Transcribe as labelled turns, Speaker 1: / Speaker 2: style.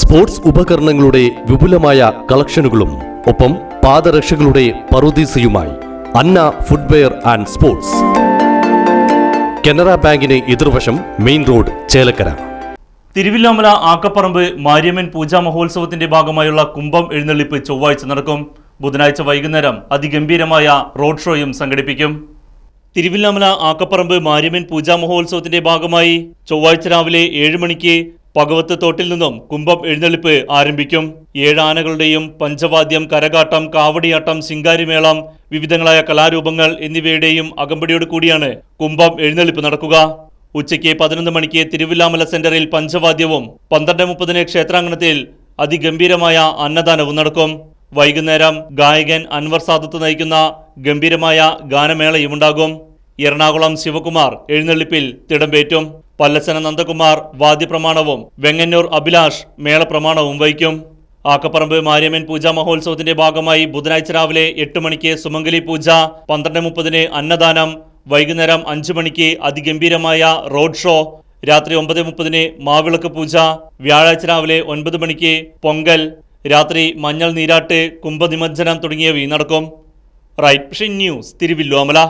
Speaker 1: Sports ഉപകരണങ്ങളുടെ വിപുലമായ കളക്ഷനുകളും ഒപ്പം പാദരക്ഷകളുടെ പറുദീസയുമായി Anna footwear and sports. Canara ബാങ്കിന് എതിർവശം മെയിൻ റോഡ് ചേലക്കര.
Speaker 2: തിരുവില്ലാമല ആക്കപ്പറമ്പ് മാരിയമ്മൻ പൂജാ മഹോത്സവത്തിന്റെ ഭാഗമായുള്ള കുംഭം എഴുന്നള്ളിപ്പ് ചൊവ്വാഴ്ച നടക്കും. ബുധനാഴ്ച വൈകുന്നേരം അതിഗംഭീരമായ റോഡ് ഷോയും സംഘടിപ്പിക്കും. തിരുവില്ലാമല ആക്കപ്പറമ്പ് മാരിയമ്മൻ പൂജാ മഹോത്സവത്തിന്റെ ഭാഗമായി ചൊവ്വാഴ്ച രാവിലെ ഏഴ് മണിക്ക് പകവത്ത് തോട്ടിൽ നിന്നും കുംഭം എഴുന്നള്ളിപ്പ് ആരംഭിക്കും. ഏഴാനകളുടെയും പഞ്ചവാദ്യം കരകാട്ടം കാവടിയാട്ടം സിംഗാരിമേളം വിവിധങ്ങളായ കലാരൂപങ്ങൾ എന്നിവയുടെയും അകമ്പടിയോട് കൂടിയാണ് കുംഭം എഴുന്നള്ളിപ്പ് നടക്കുക. ഉച്ചയ്ക്ക് പതിനൊന്ന് മണിക്ക് തിരുവില്ലാമല സെന്ററിൽ പഞ്ചവാദ്യവും പന്ത്രണ്ട് മുപ്പതിന് ക്ഷേത്രാങ്കണത്തിൽ അതിഗംഭീരമായ അന്നദാനവും നടക്കും. വൈകുന്നേരം ഗായകൻ അൻവർ സാദത്ത് നയിക്കുന്ന ഗംഭീരമായ ഗാനമേളയും ഉണ്ടാകും. എറണാകുളം ശിവകുമാർ എഴുന്നള്ളിപ്പിൽ തിടമ്പേറ്റും പല്ലസന നന്ദകുമാർ വാദ്യപ്രമാണവും വെങ്ങന്നൂർ അഭിലാഷ് മേളപ്രമാണവും വഹിക്കും. ആക്കപ്പറമ്പ് മാരിയമ്മൻ പൂജാ മഹോത്സവത്തിന്റെ ഭാഗമായി ബുധനാഴ്ച രാവിലെ എട്ട് മണിക്ക് സുമംഗലി പൂജ പന്ത്രണ്ട് മുപ്പതിന് അന്നദാനം വൈകുന്നേരം അഞ്ചു മണിക്ക് അതിഗംഭീരമായ റോഡ് ഷോ രാത്രി ഒമ്പത് മുപ്പതിന് മാവിളക്ക് പൂജ വ്യാഴാഴ്ച രാവിലെ ഒൻപത് മണിക്ക് പൊങ്കൽ രാത്രി മഞ്ഞൾ നീരാട്ട് കുംഭനിമജ്ജനം തുടങ്ങിയവയും നടക്കും. Right news Thiruvilwamala.